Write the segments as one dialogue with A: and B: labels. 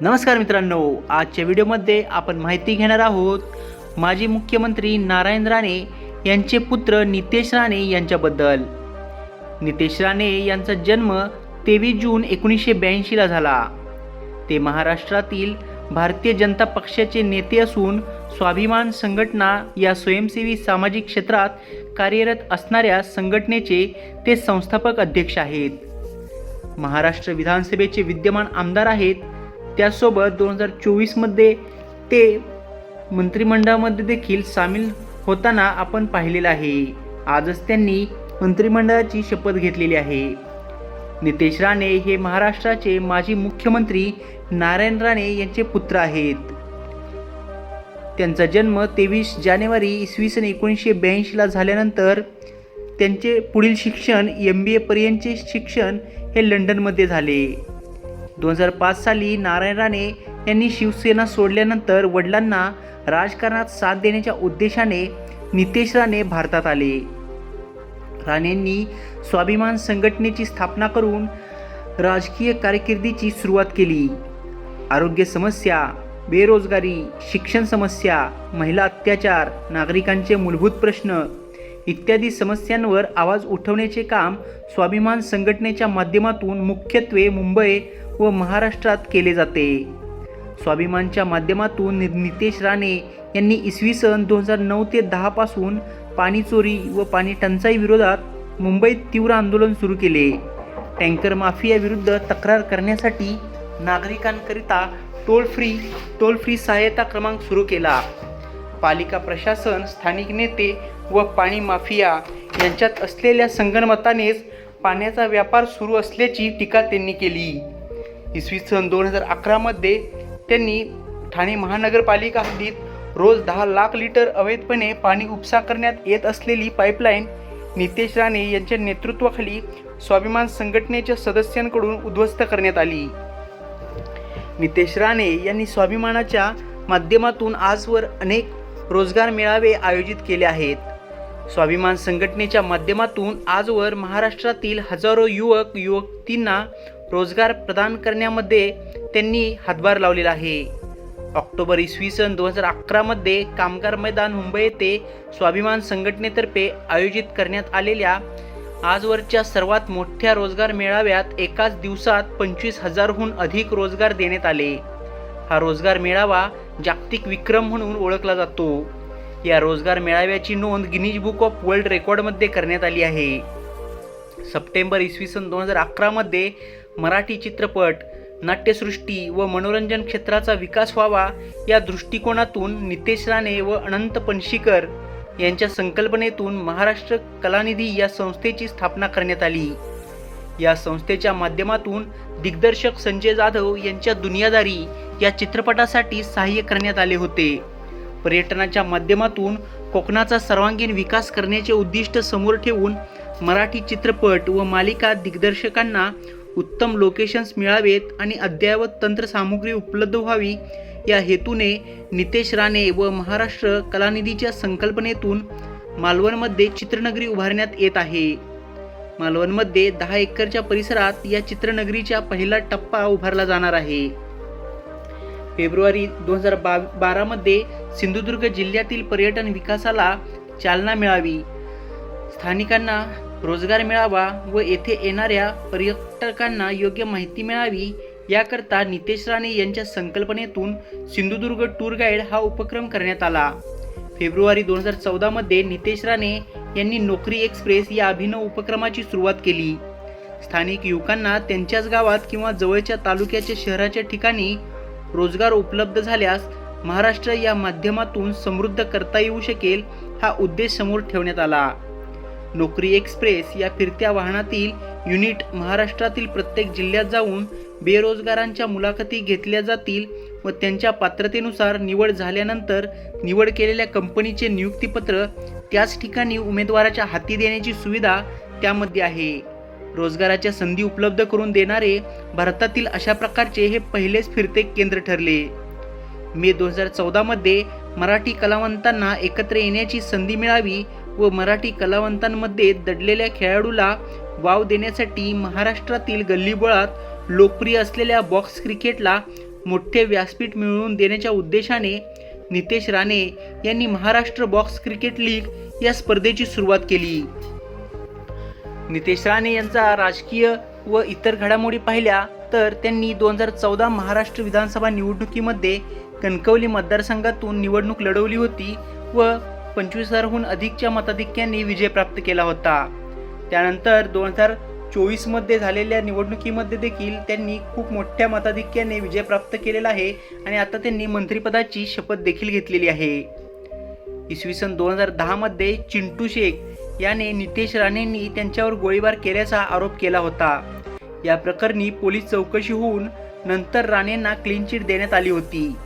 A: नमस्कार मित्रांनो आजच्या व्हिडिओमध्ये आपण माहिती घेणार आहोत माजी मुख्यमंत्री नारायण राणे यांचे पुत्र नितेश राणे यांच्याबद्दल. नितेश राणे यांचा जन्म तेवीस जून एकोणीसशे ब्याऐंशीला झाला. ते महाराष्ट्रातील भारतीय जनता पक्षाचे नेते असून स्वाभिमान संघटना या स्वयंसेवी सामाजिक क्षेत्रात कार्यरत असणाऱ्या संघटनेचे ते संस्थापक अध्यक्ष आहेत. महाराष्ट्र विधानसभेचे विद्यमान आमदार आहेत त्यासोबत दोन हजार चोवीसमध्ये ते मंत्रिमंडळामध्ये देखील सामील होताना आपण पाहिलेलं आहे. आजच त्यांनी मंत्रिमंडळाची शपथ घेतलेली आहे. नितेश राणे हे महाराष्ट्राचे माजी मुख्यमंत्री नारायण राणे यांचे पुत्र आहेत. त्यांचा जन्म तेवीस जानेवारी इसवी सन एकोणीसशे ब्याऐंशीला झाल्यानंतर त्यांचे पुढील शिक्षण एम बी एपर्यंतचे शिक्षण हे लंडनमध्ये झाले. दोन हजार पाच साली नारायण राणे यांनी शिवसेना सोडल्यानंतर वडिलांना राजकारणात साथ देण्याच्या उद्देशाने नितेश राणे भारतात आले. राणेंनी स्वाभिमान संघटनेची स्थापना करून राजकीय कारकिर्दीची सुरुवात केली. आरोग्य समस्या बेरोजगारी शिक्षण समस्या महिला अत्याचार नागरिकांचे मूलभूत प्रश्न इत्यादी समस्यांवर आवाज उठवण्याचे काम स्वाभिमान संघटनेच्या माध्यमातून मुख्यत्वे मुंबई व महाराष्ट्रात केले जाते. स्वाभिमानच्या माध्यमातून नि- नितेश राणे यांनी इसवी सन दोन हजार नऊ ते दहापासून पाणी चोरी व पाणी टंचाई विरोधात मुंबईत तीव्र आंदोलन सुरू केले. टँकर माफियाविरुद्ध तक्रार करण्यासाठी नागरिकांकरिता टोल फ्री टोल फ्री सहायता क्रमांक सुरू केला. पालिका प्रशासन स्थानिक नेते व पाणी माफिया यांच्यात असलेल्या संगणमतानेच पाण्याचा व्यापार सुरू असल्याची टीका त्यांनी केली. इसवी सन दोन हजार अकरामध्ये त्यांनी ठाणे महानगरपालिका हद्दीत रोज दहा लाख लिटर अवैधपणे पाणी उपसा करण्यात येत असलेली पाईपलाईन नितेश राणे यांच्या नेतृत्वाखाली स्वाभिमान संघटनेच्या सदस्यांकडून उद्ध्वस्त करण्यात आली. नितेश राणे यांनी स्वाभिमानाच्या माध्यमातून आजवर अनेक रोजगार मेळावे आयोजित केले आहेत. स्वाभिमान संघटनेच्या माध्यमातून आजवर महाराष्ट्रातील हजारो युवक युवतींना रोजगार प्रदान करण्यामध्ये त्यांनी हातभार लावलेला आहे. ऑक्टोबर इसवी सन दोन हजार अकरामध्ये कामगार मैदान मुंबई येथे स्वाभिमान संघटनेतर्फे आयोजित करण्यात आलेल्या आजवरच्या सर्वात मोठ्या रोजगार मेळाव्यात एकाच दिवसात पंचवीस हजारहून अधिक रोजगार देण्यात आले. हा रोजगार मेळावा जागतिक विक्रम म्हणून ओळखला जातो. या रोजगार मेळाव्याची नोंद गिनीज बुक ऑफ वर्ल्ड रेकॉर्डमध्ये करण्यात आली आहे. सप्टेंबर इसवी सन दोन हजार अकरामध्ये मराठी चित्रपट नाट्यसृष्टी व मनोरंजन क्षेत्राचा विकास व्हावा या दृष्टिकोनातून नितेश राणे व अनंत पणशीकर यांच्या संकल्पनेतून महाराष्ट्र कलानिधी या संस्थेची स्थापना करण्यात आली. या संस्थेच्या माध्यमातून दिग्दर्शक संजय जाधव यांच्या दुनियादारी या चित्रपटासाठी सहाय्य करण्यात आले होते. पर्यटनाच्या माध्यमातून कोकणाचा सर्वांगीण विकास करण्याचे उद्दिष्ट समोर ठेवून मराठी चित्रपट व मालिका दिग्दर्शकांना उत्तम लोकेशन्स मिळावेत आणि अद्ययावत तंत्रसामुग्री उपलब्ध व्हावी या हेतूने नितेश राणे व महाराष्ट्र कलानिधीच्या संकल्पनेतून मालवणमध्ये चित्रनगरी उभारण्यात येत आहे. मालवणमध्ये दहा एकरच्या परिसरात या चित्रनगरीचा पहिला टप्पा उभारला जाणार आहे. फेब्रुवारी दोन हजार बा बारामध्ये सिंधुदुर्ग जिल्ह्यातील पर्यटन विकासाला चालना मिळावी. स्थानिकांना रोजगार मिळावा व येथे येणाऱ्या पर्यटकांना योग्य माहिती मिळावी याकरता नितेश राणे यांच्या संकल्पनेतून सिंधुदुर्ग टूर गाईड हा उपक्रम करण्यात आला. फेब्रुवारी दोन हजार चौदामध्ये नितेश राणे यांनी नोकरी एक्सप्रेस या अभिनव उपक्रमाची सुरुवात केली. स्थानिक युवकांना त्यांच्याच गावात किंवा जवळच्या तालुक्याच्या शहराच्या ठिकाणी रोजगार उपलब्ध झाल्यास महाराष्ट्र या माध्यमातून समृद्ध करता येऊ शकेल हा उद्देश समोर ठेवण्यात आला. नोकरी एक्सप्रेस या फिरत्या वाहनातील युनिट महाराष्ट्रातील प्रत्येक जिल्ह्यात जाऊन बेरोजगारांच्या मुलाखती घेतल्या जातील व त्यांच्या पात्रतेनुसार निवड झाल्यानंतर निवड केलेल्या कंपनीचे नियुक्तीपत्र त्याच ठिकाणी उमेदवाराच्या हाती देण्याची सुविधा त्यामध्ये आहे. रोजगाराच्या संधी उपलब्ध करून देणारे भारतातील अशा प्रकारचे हे पहिलेच फिरते केंद्र ठरले. मे दोन हजार चौदामध्ये मराठी कलावंतांना एकत्र येण्याची संधी मिळावी व मराठी कलावंतांमध्ये दडलेल्या खेळाडूला वाव देण्यासाठी महाराष्ट्रातील गल्लीबोळात लोकप्रिय असलेल्या बॉक्स क्रिकेटला मोठे व्यासपीठ मिळवून देण्याच्या उद्देशाने नितेश राणे यांनी महाराष्ट्र बॉक्स क्रिकेट लीग या स्पर्धेची सुरुवात केली. नितेश राणे यांचा राजकीय व इतर घडामोडी पाहिल्या तर त्यांनी दोन हजार चौदा महाराष्ट्र विधानसभा निवडणुकीमध्ये कणकवली मतदारसंघातून निवडणूक लढवली होती व पंचवीस हजारहून अधिकच्या मताधिक्यांनी विजय प्राप्त केला होता. त्यानंतर दोन हजार चोवीसमध्ये झालेल्या निवडणुकीमध्ये देखील त्यांनी खूप मोठ्या मताधिक्याने विजय प्राप्त केलेला आहे आणि आता त्यांनी मंत्रिपदाची शपथ देखील घेतलेली आहे. इसवी सन दोन हजार दहामध्ये चिंटू शेख याने नितेश राणेंनी त्यांच्यावर गोळीबार केल्याचा आरोप केला होता. या प्रकरणी पोलीस चौकशी होऊन नंतर राणेंना क्लीन चिट देण्यात आली होती.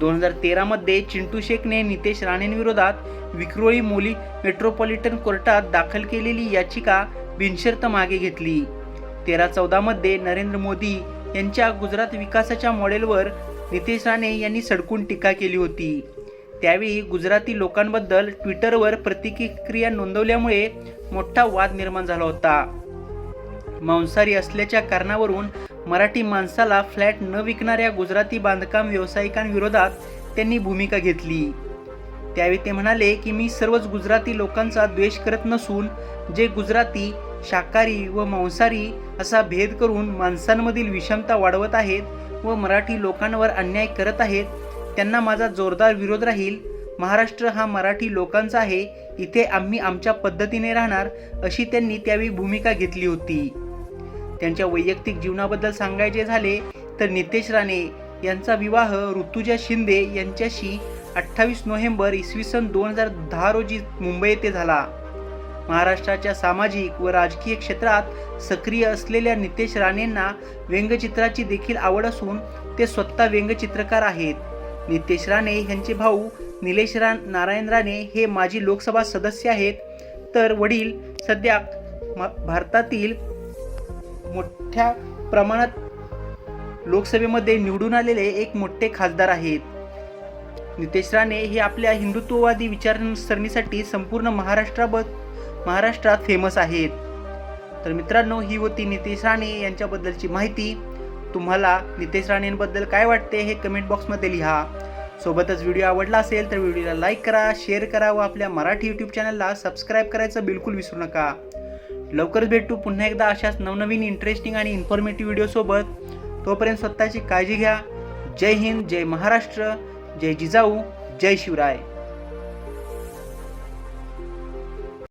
A: दोन हजार तेरामध्ये चिंटू शेखने नितेश राणेंविरोधात विक्रोळी मोली मेट्रोपॉलिटन कोर्टात दाखल केलेली याचिका बिनशर्त मागे घेतली. तेरा चौदामध्ये नरेंद्र मोदी यांच्या गुजरात विकासाच्या मॉडेलवर नितेश राणे यांनी सडकून टीका केली होती. त्यावेळी गुजराती लोकांबद्दल ट्विटरवर प्रतिक्रिया नोंदवल्यामुळे मोठा वाद निर्माण झाला होता. मांसाहारी असल्याच्या कारणावरून मराठी माणसाला फ्लॅट न विकणाऱ्या गुजराती बांधकाम व्यावसायिकांविरोधात त्यांनी भूमिका घेतली. त्यावेळी ते म्हणाले की मी सर्वच गुजराती लोकांचा द्वेष करत नसून जे गुजराती शाकाहारी व मांसाहारी असा भेद करून माणसांमधील विषमता वाढवत आहेत व मराठी लोकांवर अन्याय करत आहेत त्यांना माझा जोरदार विरोध राहील. महाराष्ट्र हा मराठी लोकांचा आहे इथे आम्ही आमच्या पद्धतीने राहणार अशी त्यांनी त्यावेळी भूमिका घेतली होती. त्यांच्या वैयक्तिक जीवनाबद्दल सांगायचे झाले तर नितेश राणे यांचा विवाह ऋतुजा शिंदे यांच्याशी अठ्ठावीस नोव्हेंबर इसवी सन दोन हजार दहा रोजी मुंबई येथे झाला. महाराष्ट्राच्या सामाजिक व राजकीय क्षेत्रात सक्रिय असलेल्या नितेश राणेंना व्यंगचित्राची देखील आवड असून ते स्वतः व्यंगचित्रकार आहेत. नितेश राणे यांचे भाऊ निलेश रा नारायण राणे हे माजी लोकसभा सदस्य आहेत. तर वडील सध्या म- भारतातील मोठ्या प्रमाणात लोकसभेमध्ये निवडून आलेले एक मोठे खासदार आहेत. नितेश राणे हे आपल्या हिंदुत्ववादी विचारसरणीसाठी संपूर्ण महाराष्ट्राब महाराष्ट्रात फेमस आहेत. तर मित्रांनो ही होती नितेश राणे यांच्याबद्दलची माहिती. तुम्हाला नितेश राणेंबद्दल काय वाटते हे कमेंट बॉक्समध्ये लिहा. सोबतच व्हिडिओ आवडला असेल तर व्हिडिओला लाईक करा शेअर करा व आपल्या मराठी यूट्यूब चॅनलला सबस्क्राईब करायचं बिलकुल विसरू नका. लवकरच भेटू पुन्हा एकदा अशाच नवनवीन इंटरेस्टिंग आणि इन्फॉर्मेटिव्ह व्हिडिओसोबत तोपर्यंत स्वतःची काळजी घ्या. जय हिंद जय महाराष्ट्र. जय जिजाऊ जय शिवराय.